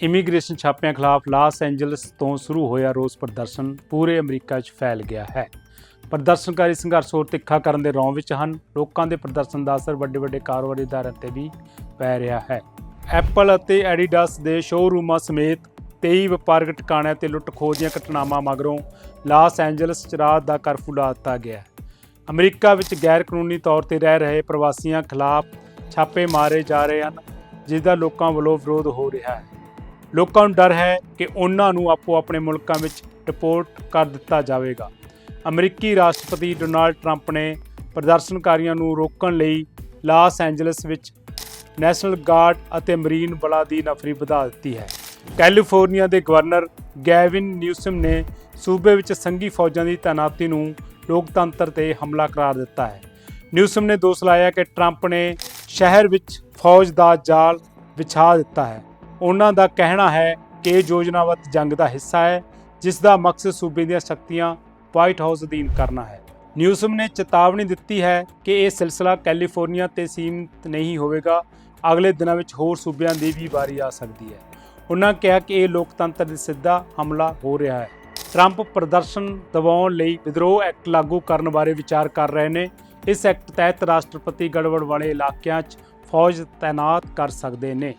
Immigration ਛਾਪਿਆਂ ਖਿਲਾਫ Las Angeles ਤੋਂ ਸ਼ੁਰੂ ਹੋਇਆ ਰੋਸ ਪ੍ਰਦਰਸ਼ਨ ਪੂਰੇ ਅਮਰੀਕਾ 'ਚ ਫੈਲ ਗਿਆ ਹੈ। ਪ੍ਰਦਰਸ਼ਨਕਾਰੀ ਸੰਘਰਸ਼ ਹੋਰ ਤਿੱਖਾ ਕਰਨ ਦੇ ਰੌਂ ਵਿੱਚ ਹਨ। ਲੋਕਾਂ ਦੇ ਪ੍ਰਦਰਸ਼ਨ ਦਾ ਅਸਰ ਵੱਡੇ ਵੱਡੇ ਕਾਰੋਬਾਰੀ ਅਦਾਰਿਆਂ ਤੇ ਵੀ ਪੈ ਰਿਹਾ ਹੈ। ਐਪਲ ਅਤੇ ਐਡੀਡਾਸ ਦੇ ਸ਼ੋਅਰੂਮਾਂ ਸਮੇਤ 23 ਵਪਾਰਕ ਟਿਕਾਣਿਆਂ ਤੇ ਲੁੱਟ ਖੋਹ ਦੀਆਂ ਘਟਨਾਵਾਂ ਮਗਰੋਂ ਲਾਸ ਐਂਜਲਸ 'ਚ ਰਾਤ ਦਾ ਕਰਫਿਊ ਲਾ ਦਿੱਤਾ ਗਿਆ ਅਮਰੀਕਾ ਵਿੱਚ ਗੈਰ ਕਾਨੂੰਨੀ ਤੌਰ ਤੇ ਰਹਿ ਰਹੇ ਪ੍ਰਵਾਸੀਆਂ ਖਿਲਾਫ ਛਾਪੇ ਮਾਰੇ ਜਾ ਰਹੇ ਹਨ, ਜਿਸ ਦਾ ਲੋਕਾਂ ਵੱਲੋਂ ਵਿਰੋਧ ਹੋ ਰਿਹਾ ਹੈ। ਲੋਕਾਂ ਨੂੰ ਡਰ ਹੈ ਕਿ ਉਹਨਾਂ ਨੂੰ ਆਪੋ ਆਪਣੇ ਮੁਲਕਾਂ ਵਿੱਚ ਡਿਪੋਰਟ ਕਰ ਦਿੱਤਾ ਜਾਵੇਗਾ। ਅਮਰੀਕੀ ਰਾਸ਼ਟਰਪਤੀ ਡੋਨਾਲਡ ਟਰੰਪ ਨੇ ਪ੍ਰਦਰਸ਼ਨਕਾਰੀਆਂ ਨੂੰ ਰੋਕਣ ਲਈ ਲਾਸ ਐਂਜਲਸ ਵਿੱਚ ਨੈਸ਼ਨਲ ਗਾਰਡ ਅਤੇ ਮਰੀਨ ਬਲਾ ਦੀ ਨਫਰੀ ਵਧਾ ਦਿੱਤੀ ਹੈ। ਕੈਲੀਫੋਰਨੀਆ ਦੇ ਗਵਰਨਰ ਗੈਵਿਨ ਨਿਊਸਮ ਨੇ ਸੂਬੇ ਵਿੱਚ ਸੰਘੀ ਫੌਜਾਂ ਦੀ ਤਾਇਨਾਤੀ ਨੂੰ ਲੋਕਤੰਤਰ ਤੇ ਹਮਲਾ ਕਰਾਰ ਦਿੱਤਾ ਹੈ। ਨਿਊਸਮ ਨੇ ਦੋਸ਼ ਲਾਇਆ ਕਿ ਟਰੰਪ ਨੇ ਸ਼ਹਿਰ ਵਿੱਚ ਫੌਜ ਦਾ ਜਾਲ ਵਿਛਾ ਦਿੱਤਾ ਹੈ। ਉਹਨਾਂ ਦਾ ਕਹਿਣਾ ਹੈ ਕਿ ਇਹ ਯੋਜਨਾਬੱਧ ਜੰਗ ਦਾ ਹਿੱਸਾ ਹੈ, ਜਿਸ ਦਾ ਮਕਸਦ ਸੂਬੇ ਦੀਆਂ ਸ਼ਕਤੀਆਂ ਵਾਈਟ ਹਾਊਸ ਅਧੀਨ ਕਰਨਾ ਹੈ। ਨਿਊਜ਼ਮ ਨੇ ਚੇਤਾਵਨੀ ਦਿੱਤੀ ਹੈ ਕਿ ਇਹ ਸਿਲਸਿਲਾ ਕੈਲੀਫੋਰਨੀਆ ਤੇ ਸੀਮਿਤ ਨਹੀਂ ਹੋਵੇਗਾ। ਅਗਲੇ ਦਿਨਾਂ ਵਿੱਚ ਹੋਰ ਸੂਬਿਆਂ ਦੀ ਵੀ ਵਾਰੀ ਆ ਸਕਦੀ ਹੈ। ਉਹਨਾਂ ਕਿਹਾ ਕਿ ਇਹ ਲੋਕਤੰਤਰ ਦੇ ਸਿੱਧਾ ਹਮਲਾ ਹੋ ਰਿਹਾ ਹੈ। ਟਰੰਪ ਪ੍ਰਦਰਸ਼ਨ ਦਬਾਉਣ ਲਈ ਵਿਦਰੋਹ ਐਕਟ ਲਾਗੂ ਕਰਨ ਬਾਰੇ ਵਿਚਾਰ ਕਰ ਰਹੇ ਨੇ। ਇਸ ਐਕਟ ਤਹਿਤ ਰਾਸ਼ਟਰਪਤੀ ਗੜਬੜ ਵਾਲੇ ਇਲਾਕਿਆਂ 'ਚ ਫੌਜ ਤਾਇਨਾਤ ਕਰ ਸਕਦੇ ਨੇ।